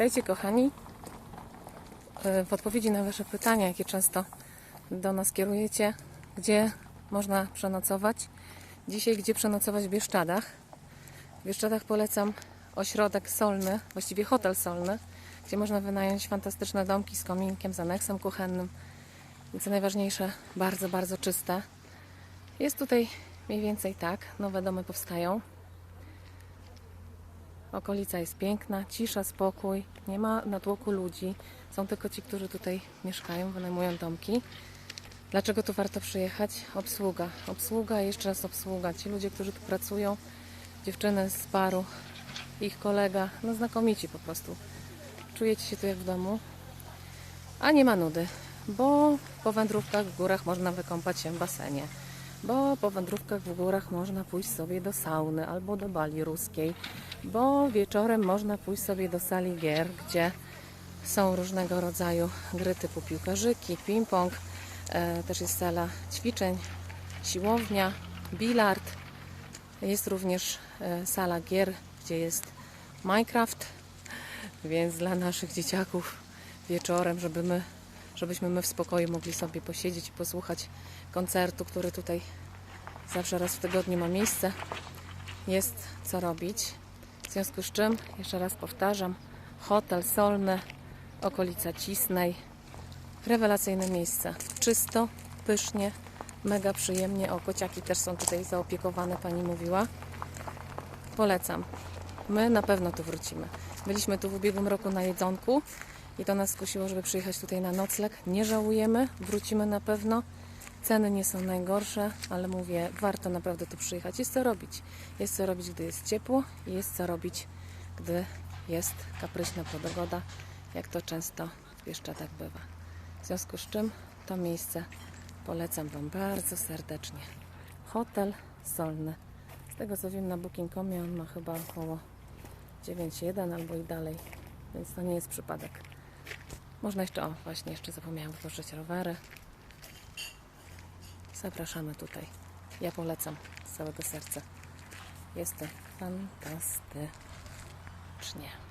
Witajcie kochani. E, W odpowiedzi na Wasze pytania, jakie często do nas kierujecie, gdzie można przenocować. Dzisiaj gdzie przenocować w Bieszczadach. W Bieszczadach polecam ośrodek solny, właściwie hotel solny, gdzie można wynająć fantastyczne domki z kominkiem, z aneksem kuchennym. I co najważniejsze, bardzo, bardzo czyste. Jest tutaj mniej więcej tak, nowe domy powstają. Okolica jest piękna, cisza, spokój, nie ma natłoku ludzi. Są tylko ci, którzy tutaj mieszkają, wynajmują domki. Dlaczego tu warto przyjechać? Obsługa. Obsługa jeszcze raz obsługa. Ci ludzie, którzy tu pracują, dziewczyny z baru, ich kolega, no znakomici po prostu. Czujecie się tu jak w domu, a nie ma nudy, bo po wędrówkach w górach można wykąpać się w basenie, bo po wędrówkach w górach można pójść sobie do sauny albo do bali ruskiej, bo wieczorem można pójść sobie do sali gier, gdzie są różnego rodzaju gry typu piłkarzyki, ping-pong, e, też jest sala ćwiczeń, siłownia, bilard, jest również e, sala gier, gdzie jest Minecraft, więc dla naszych dzieciaków wieczorem, żeby my, żebyśmy my w spokoju mogli sobie posiedzieć i posłuchać koncertu, który tutaj zawsze raz w tygodniu ma miejsce, jest co robić. W związku z czym, jeszcze raz powtarzam, hotel Solny, okolica Cisnej, rewelacyjne miejsce. Czysto, pysznie, mega przyjemnie. O, kociaki też są tutaj zaopiekowane, pani mówiła. Polecam. My na pewno tu wrócimy. Byliśmy tu w ubiegłym roku na jedzonku i to nas skusiło, żeby przyjechać tutaj na nocleg. Nie żałujemy, wrócimy na pewno. Ceny nie są najgorsze, ale mówię, warto naprawdę tu przyjechać. Jest co robić. Jest co robić, gdy jest ciepło i jest co robić, gdy jest kapryśna pogoda, jak to często w Bieszczadach bywa. W związku z czym to miejsce polecam Wam bardzo serdecznie. Hotel Solny. Z tego co wiem na Booking.comie on ma chyba około 9,1 albo i dalej, więc to nie jest przypadek. Można jeszcze, o właśnie, jeszcze zapomniałam wypożyczyć rowery. Zapraszamy tutaj. Ja polecam z całego serca. Jest to fantastycznie.